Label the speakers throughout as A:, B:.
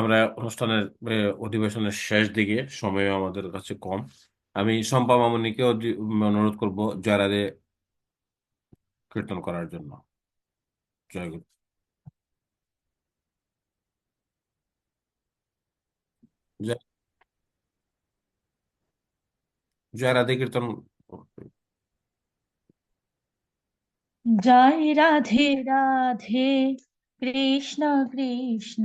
A: আমরা অনুষ্ঠানের অধিবেশনের শেষ দিকে সময় আমাদের কাছে কম। আমি শম্পা মামনিকে অনুরোধ করব জয়রাধে কীর্তন করার জন্য। জয় গুরু। জয়রাধে কীর্তন
B: জয় রাধে রাধে, কৃষ্ণ কৃষ্ণ।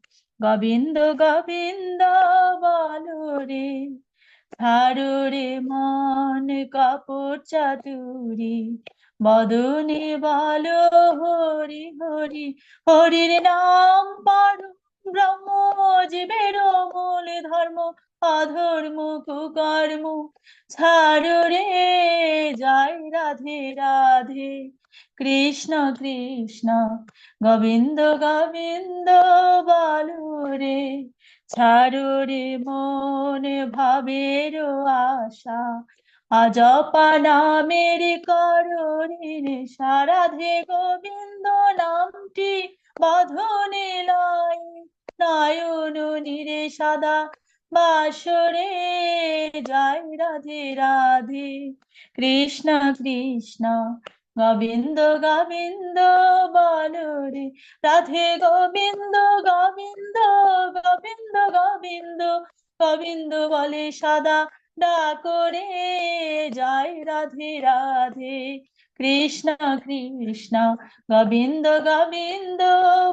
B: গোবিন্দ গোবিন্দ, বলো রে। ছাড়ো রে মন কাপড় চাতুরি বদনে বলো, হরি হরি। হরির নাম পারো ব্রহ্ম জীবের মূল ধর্ম। অধর্ম কুকর্ম ছাড়ো রে, জয় রাধে রাধে। কৃষ্ণ কৃষ্ণ, গোবিন্দ গোবিন্দ বলো রে, ছাড়ো রে মন ভাবের আশা। আজপা নামের করণের সারাধে গোবিন্দ নামটি বধনে লাই নয়ন নিরে সদা বাসরে জয় রাধে রাধে। কৃষ্ণ কৃষ্ণ, গোবিন্দ গোবিন্দ বলরে রাধে, গোবিন্দ গোবিন্দ গোবিন্দ গোবিন্দ। গোবিন্দ বলে, সদা ডাকরে জয় রাধে রাধে। কৃষ্ণ কৃষ্ণ, গোবিন্দ গোবিন্দ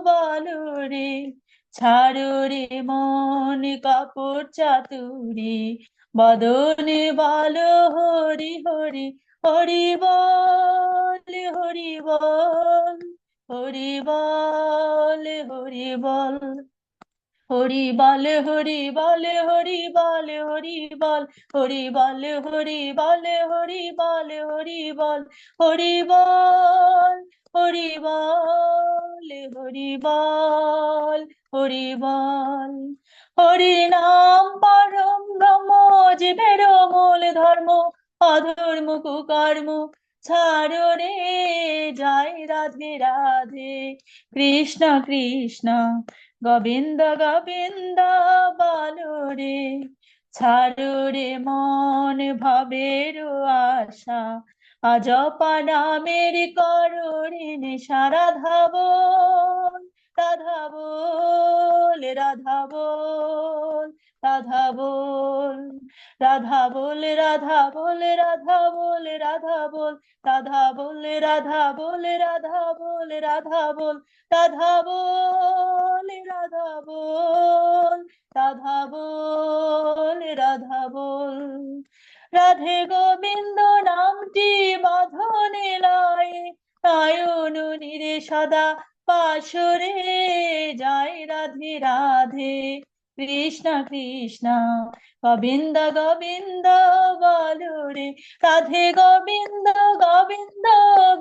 B: বলরে ছাড়ো মন কাপড় চাতুরি, বদনে বলো হরি হরি হরি বল হরি বল হরি বল হরি বল। হরি বল হরি বলে হরি বল হরি বল হরি বলে হরি বলে হরি বল হরি বল হরি বল হরি বল হরি বল হরি বল হরি নাম পরম ব্রহ্ম জীবের মূল ধর্ম অধর্ম কুকর্ম ছাড়ো রে যাই রাধে রাধে কৃষ্ণ কৃষ্ণ গোবিন্দ গোবিন্দ বলো রে, ছাড়ো রে মন ভাবের আশা। অজপা নামের করুণ সারা ধাবন রাধা বল। রাধা বল রাধা বল রাধা বল রাধা বল রাধা বল রাধা বল রাধা বল রাধা বল রাধা বল রাধা বল রাধা বল রাধা বল রাধা বল রাধে গোবিন্দ নামটি বাঁধনে লাই নয়ন নিরে সদা পাশরে জয় রাধে রাধে কৃষ্ণ কৃষ্ণ, গোবিন্দ গোবিন্দ বলো রে রাধে গোবিন্দ গোবিন্দ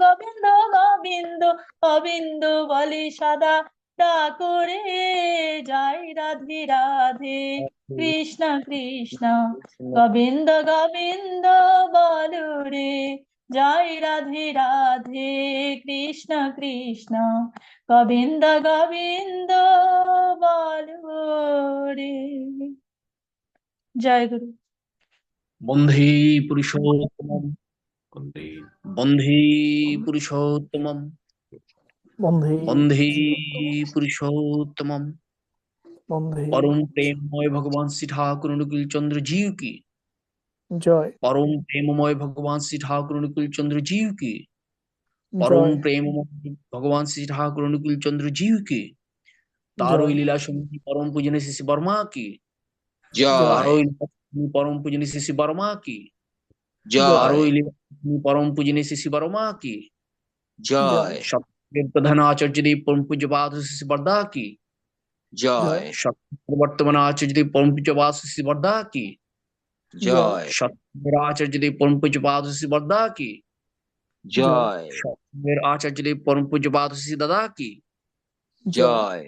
B: গোবিন্দ গোবিন্দ গোবিন্দ বলে সদা ডাকরে জয় রাধে রাধে, কৃষ্ণ কৃষ্ণ, গোবিন্দ গোবিন্দ বলো রে জয় রাধে রাধে কৃষ্ণ কৃষ্ণ গোবিন্দ গোবিন্দ বলরে জয় গুরু।
C: বন্ধে
A: পুরুষোত্তম
C: বন্ধে পুরুষোত্তম
D: বন্ধে পুরুষোত্তম
C: পরম প্রেমময় ভগবান শ্রী ঠাকুর অনুকূল চন্দ্র জিউ কি
D: জয়।
C: পরম প্রেমময় ভগবান শ্রী ঠাকুর অনুকূলচন্দ্র জীব কি? পরম
D: জয়।
C: প্রেমময় ভগবান শ্রী ঠাকুর অনুকূলচন্দ্র জীব কি? তার ওই
D: লীলা
C: সমিতি পরম পূজনী শিশি বর্মা কি? পরম
D: পূজনী
C: শিশি বর্মা কি? পরম পূজনী শিশি বর্মা কি?
D: জয়।
C: প্রধান আচার্য দেব পরম পূজ্য বাদ শিশি বর্দা কি?
D: জয়।
C: বর্তমান আচার্য দেব পরম পূজ্য বাদ শিশি বর্দা কি?
D: জয়
C: সত্যের আচার্যদেব পরম পূজ্য বাসুশ্রী বর্দা কি
D: জয়
C: সত্যের আচার্যদেব পরম পূজ্য বাসুশ্রী দাদা কি
D: জয়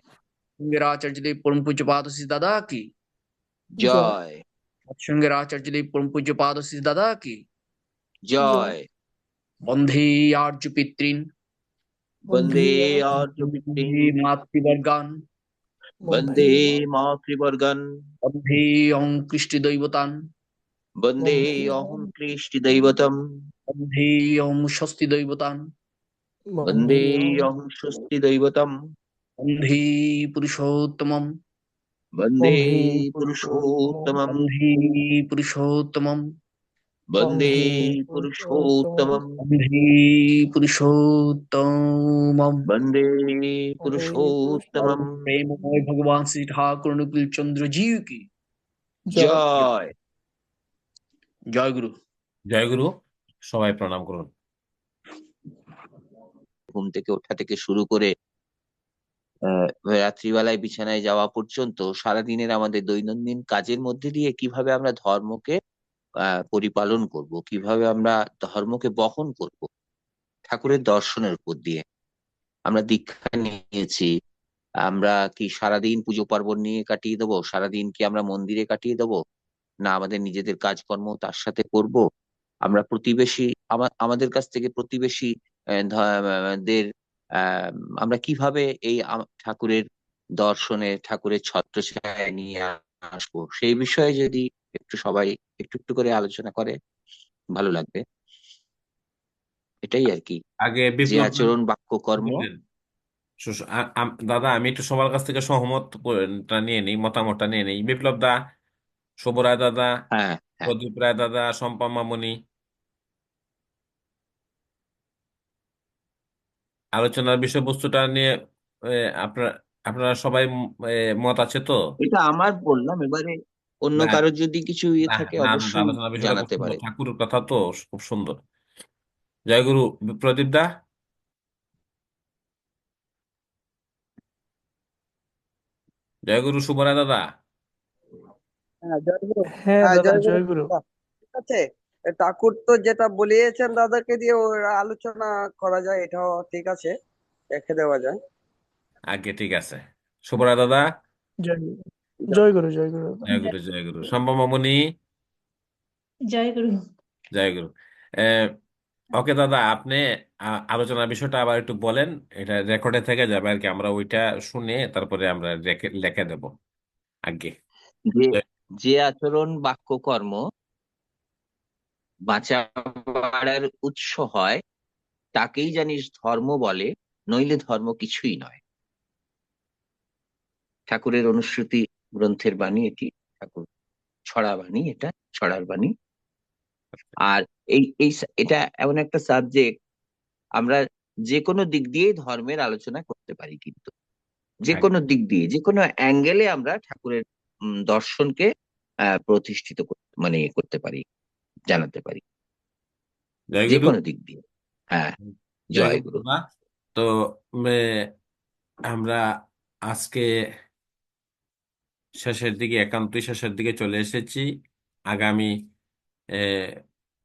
C: সঙ্গের আচার্যদেব পরম পূজ্য পাদশ্রী দাদা কি
D: জয়
C: সৎসঙ্গের আচার্যদেব পরম পূজ্য পাদশ্রী দাদা কি
D: জয়
C: বন্ধে আর্য পিতৃন
D: বন্দে
C: বন্ধে
D: অর্জুপিতৃ
C: মাতৃবর্গান
D: বন্দে মাতৃবর্গন
C: বন্ধে অং কৃষ্টি দৈবতান
D: বন্দে অহং কৃষ্টি দৈবতম
C: বন্ধে অং স্বস্তি দৈবতান
D: বন্দে অহং স্বস্তি দৈবতম
C: বন্ধে পুরুষোত্তমম
D: বন্দে পুরুষোত্তমম
C: বন্ধে পুরুষোত্তমম
D: বন্দে পুরুষোত্তমম
C: বন্ধে পুরুষোত্তমম
D: বন্দে পুরুষোত্তমম
C: প্রেমময় ভগবান শ্রী ঠাকুর অনুকূল চন্দ্র জিউ কি
D: জয়
C: জয় গুরু
A: জয় গুরু সবাই প্রণাম করুন।
D: ঘুম থেকে ওঠা থেকে শুরু করে আহ, রাত্রিবেলায় বিছানায় যাওয়া পর্যন্ত সারাদিনের আমাদের দৈনন্দিন কাজের মধ্যে দিয়ে কীভাবে আমরা ধর্মকে আহ, পরিপালন করব কীভাবে আমরা ধর্মকে বহন করব ঠাকুরের দর্শনের উপর দিয়ে আমরা দীক্ষা নিয়েছি। আমরা কি সারাদিন পুজো পার্বণ নিয়ে কাটিয়ে দেবো? সারাদিন কি আমরা মন্দিরে কাটিয়ে দেবো? না আমাদের নিজেদের কাজকর্ম তার সাথে করব। আমরা প্রতিবেশী আমাদের কাছ থেকে প্রতিবেশী দের আমরা কীভাবে এই ঠাকুরের দর্শনে ঠাকুরের ছত্রছায়া নিয়ে আসব? সেই বিষয়ে যদি একটু সবাই একটু একটু করে আলোচনা করে ভালো লাগবে। এটাই আর কি।
A: আগে
D: যে আচরণ বাক্য কর্ম।
A: দাদা আমি একটু সবার কাছ থেকে সহমতটা নিয়ে নিই মতামতটা নিয়ে নিই। বিপ্লব দা শুভ রায় দাদা
D: হ্যাঁ হ্যাঁ।
A: প্রদীপ রায় দাদা শম্পা মামনি। আলোচনার বিষয়বস্তুটা নিয়ে আপনার আপনারা সবাই মত আছে তো?
D: এটা আমার বললাম এবারে অন্য
A: না
D: কারোর যদি কিছু ইয়ে থাকে অবশ্যই জানাতে পারে।
A: ঠাকুরের কথা তো খুব সুন্দর। জয় গুরু প্রদীপ দা? জয় গুরু শুভ রায় দাদা
E: হ্যাঁ জয়গুরু।
D: হ্যাঁ,
E: হ্যাঁ
D: দাদা
E: জয়গুরু।
D: জয়
E: ঠিক আছে। ঠাকুর তো যেটা বলিয়েছেন দাদাকে দিয়ে ওর আলোচনা করা যায় এটাও ঠিক আছে। রেখে দেওয়া যায়।
A: আগে ঠিক আছে। শুভ রায় দাদা।
D: জয় গুরু জয় গুরু জয় গুরু দাদা
A: জয় গুরু জয় গুরু মামনি?
B: জয় গুরু
A: জয় গুরু ওকে দাদা আপনি আলোচনার বিষয়টা আবার একটু বলেন। এটা রেকর্ডে থেকে যাবে আর কি। আমরা ওইটা শুনে তারপরে আমরা লেখে দেব। আগে। জয়-
D: যে আচরণ বাক্য কর্ম বাঁচা বাড়ার উৎস হয় তাকেই জানিস ধর্ম বলে নইলে ধর্ম কিছুই নয়। ঠাকুরের অনুশ্রুতি গ্রন্থের বাণী এটি ঠাকুর ছড়া বাণী এটা ছড়ার বাণী। আর এই এই এটা এমন একটা সাবজেক্ট আমরা যে কোনো দিক দিয়েই ধর্মের আলোচনা করতে পারি কিন্তু। যে কোনো দিক দিয়ে যে কোনো অ্যাঙ্গেলে আমরা ঠাকুরের দর্শনকে প্রতিষ্ঠিত মানে ইয়ে করতে পারি জানাতে পারি। যে কোনো দিক দিয়ে। হ্যাঁ
A: জয় গুরু তো আমরা আজকে শেষের দিকে একান্তই শেষের দিকে চলে এসেছি। আগামী আহ,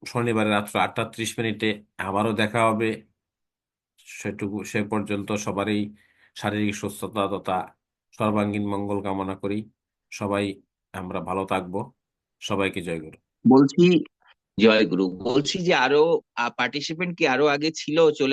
A: শনিবার রাত্র আটটা ত্রিশ মিনিটে আবারও দেখা হবে। সেটুকু সে পর্যন্ত সবারই শারীরিক সুস্থতা তথা সর্বাঙ্গীন মঙ্গল কামনা করি। সবাই আমরা ভালো থাকব। সবাইকে জয় গুরু।
D: বলছি জয় গুরু। বলছি যে আরও পার্টিসিপেন্ট কি আরও আগে ছিল? চলে